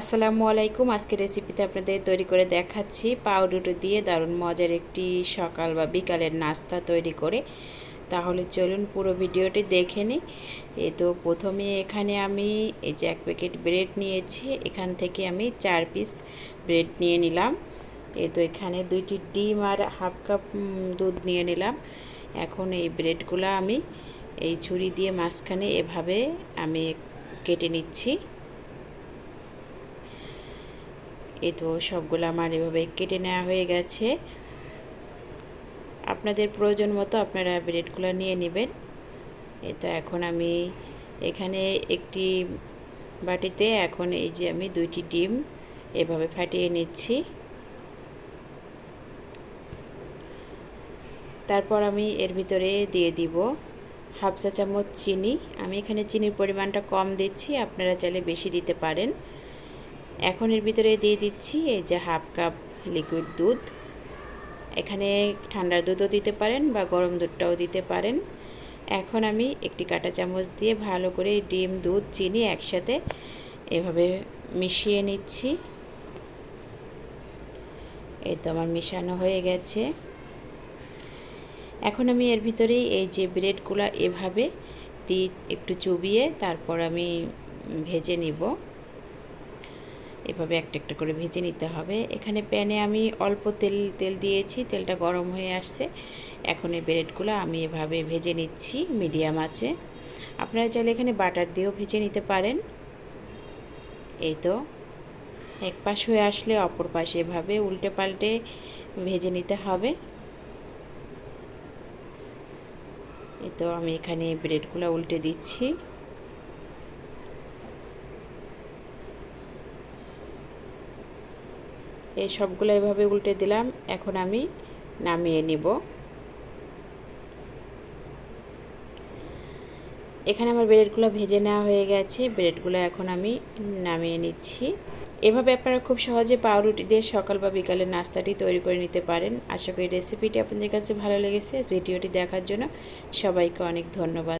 আসসালামু আলাইকুম। আজকে রেসিপিতে আপনাদের তৈরি করে দেখাচ্ছি। পাউরুটি দিয়ে দারুণ মজার একটি সকাল বা বিকালের নাস্তা তৈরি করে। তাহলে চলুন পুরো ভিডিওটি দেখে নিই। এ তো প্রথমে এখানে আমি এই যে এক প্যাকেট ব্রেড নিয়েছি। এখান থেকে আমি চার পিস ব্রেড নিয়ে নিলাম। এ তো এখানে দুইটি ডিম আর হাফ কাপ দুধ নিয়ে নিলাম। এখন এই ব্রেডগুলো আমি এই ছুরি দিয়ে মাঝখানে এভাবে আমি কেটে নিচ্ছি। এই তো সবগুলো আমার এভাবে কেটে নেওয়া হয়ে গেছে। আপনাদের প্রয়োজন মতো আপনারা ব্রেডগুলো নিয়ে নেবেন। এই তো এখন আমি এখানে একটি বাটিতে এখন এই যে আমি দুইটি ডিম এভাবে ফাটিয়ে নিচ্ছি। তারপর আমি এর ভিতরে দিয়ে দিব হাফ চা চামচ চিনি। আমি এখানে চিনির পরিমাণটা কম দিচ্ছি, আপনারা চাইলে বেশি দিতে পারেন। এখন এর ভিতরে দিয়ে দিচ্ছি এই যে হাফ কাপ লিকুইড দুধ। এখানে ঠান্ডার দুধও দিতে পারেন বা গরম দুধটাও দিতে পারেন। এখন আমি একটি কাঁটা চামচ দিয়ে ভালো করে ডিম, দুধ, চিনি একসাথে এভাবে মিশিয়ে নিচ্ছি। এই তো আমার মিশানো হয়ে গেছে। এখন আমি এর ভিতরেই এই যে ব্রেডগুলো এভাবে দিয়ে একটু চুবিয়ে তারপর আমি ভেজে নিব। এভাবে একটা একটা করে ভেজে নিতে হবে। এখানে প্যানে আমি অল্প তেল তেল দিয়েছি, তেলটা গরম হয়ে আসছে। এখন এই ব্রেডগুলো আমি এভাবে ভেজে নিচ্ছি মিডিয়াম আছে আপনারা চাইলে এখানে বাটার দিয়েও ভেজে নিতে পারেন। এই তো। এক পাশ হয়ে আসলে অপর পাশে এভাবে উল্টে পাল্টে ভেজে নিতে হবে। এই তো আমি এখানে ব্রেডগুলো উল্টে দিচ্ছি। এই সবগুলো এভাবে উল্টে দিলাম। এখন আমি নামিয়ে নিব। এখানে আমার ব্রেডগুলো ভেজে নেওয়া হয়ে গেছে। ব্রেডগুলো এখন আমি নামিয়ে নিচ্ছি। এভাবে আপনারা খুব সহজে পাউরুটি দিয়ে সকাল বা বিকালের নাস্তাটি তৈরি করে নিতে পারেন। আশা করি রেসিপিটি আপনাদের কাছে ভালো লেগেছে। ভিডিওটি দেখার জন্য সবাইকে অনেক ধন্যবাদ।